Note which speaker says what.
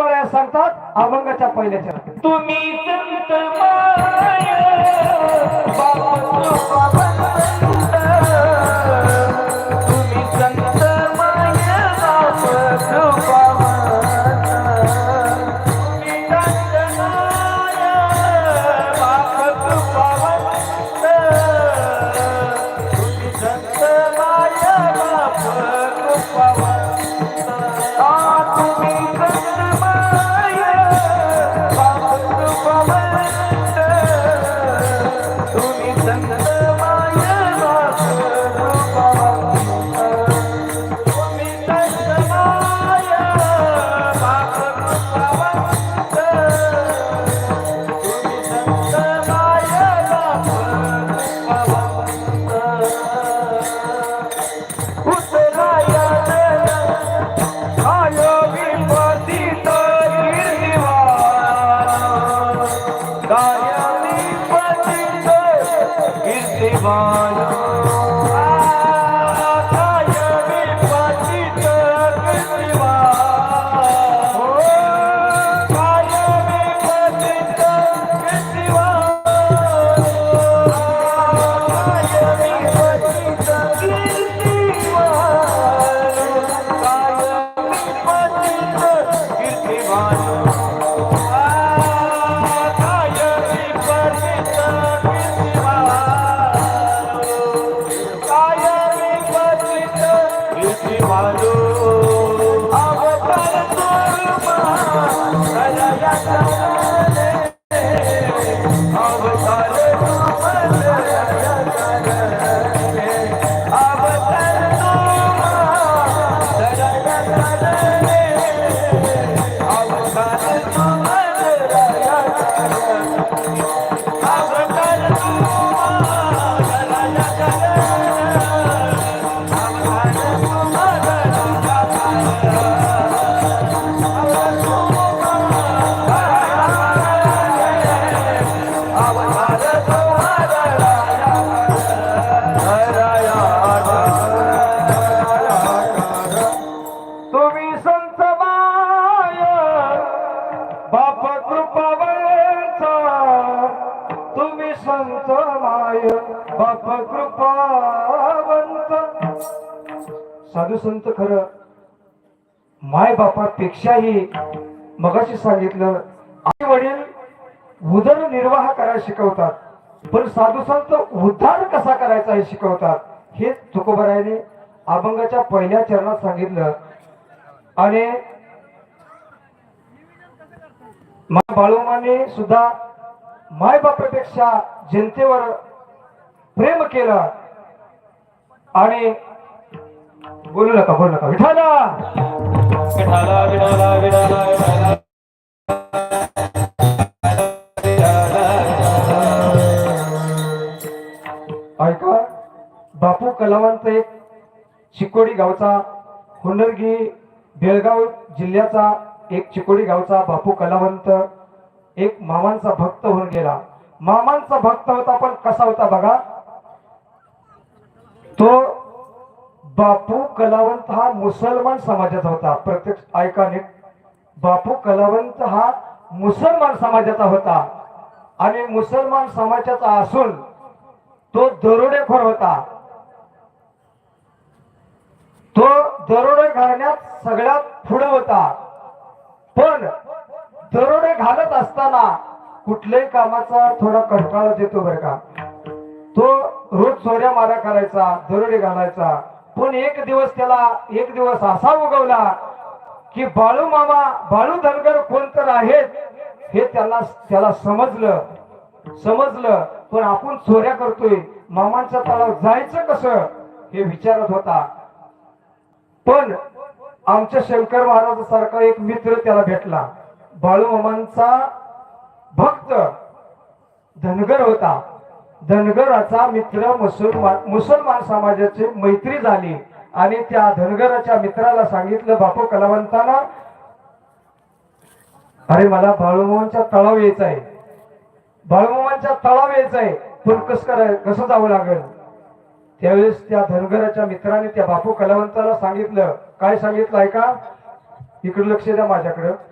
Speaker 1: वाऱ्या सांगतात अभंगाच्या पहिल्या चरणात
Speaker 2: तुम्ही संत माय कीर्तिवान कृपा
Speaker 1: तुम्ही संत माय बाप कृपावंत. साधू संत खरं माय बापापेक्षाही मगाशी सांगितलं आई वडील उदरनिर्वाह करायला शिकवतात पण साधू संत उद्धार कसा करायचा हे शिकवतात हे तुकोबरायने अभंगाच्या पहिल्या चरणात सांगितलं. आणि बाळूमाने सुद्धा मायबापापेक्षा जनतेवर प्रेम केलं आणि बोलू नका बोलू नका.
Speaker 2: विठाला विठाला विठाला विठाला
Speaker 1: ऐका बापू कलावंत एक चिकोडी गावचा हुनरगी बेळगाव जिल्ह्याचा एक चिकोडी गावचा बापू कलावंत एक मामांचा भक्त होऊन गेला. मामांचा भक्त होता पण कसा होता बघा? तो बापू कलावंत हा मुसलमान समाजाचा होता. प्रत्यक्ष ऐका नीट. बापू कलावंत हा मुसलमान समाजाचा होता. आणि मुसलमान समाजाचा असून तो दरोडेखोर होता. तो दरोडे घालण्यात सगळ्यात पुढे होता. पण दरोडे घालत असताना कुठल्याही कामाचा थोडा कंटाळा देतो बरं का. तो रोज चोऱ्या मारा करायचा दरोडे घालायचा. पण एक दिवस त्याला एक दिवस असा उगवला की बाळू मामा बाळू धनगर कोण तर आहेत हे त्याला त्याला समजलं. समजलं पण आपण चोऱ्या करतोय मामांच्या तळावर जायचं कसं? हे विचारत होता. पण आमच्या शंकर महाराजासारखा एक मित्र त्याला भेटला. बाळू मामांचा भक्त धनगर होता. धनगराचा मित्र मुसलमान मुसलमान समाजाची मैत्री झाली आणि त्या धनगराच्या मित्राला सांगितलं बापू कलावंतांना अरे मला बाळूमामांच्या तळाव यायचं आहे बाळूमामांच्या तळाव यायचं आहे पण कसं कराय कसं जावं लागेल? त्यावेळेस त्या धनगराच्या मित्राने त्या बापू कलावंताला सांगितलं. काय सांगितलं ऐका? इकडे लक्ष द्या माझ्याकडं.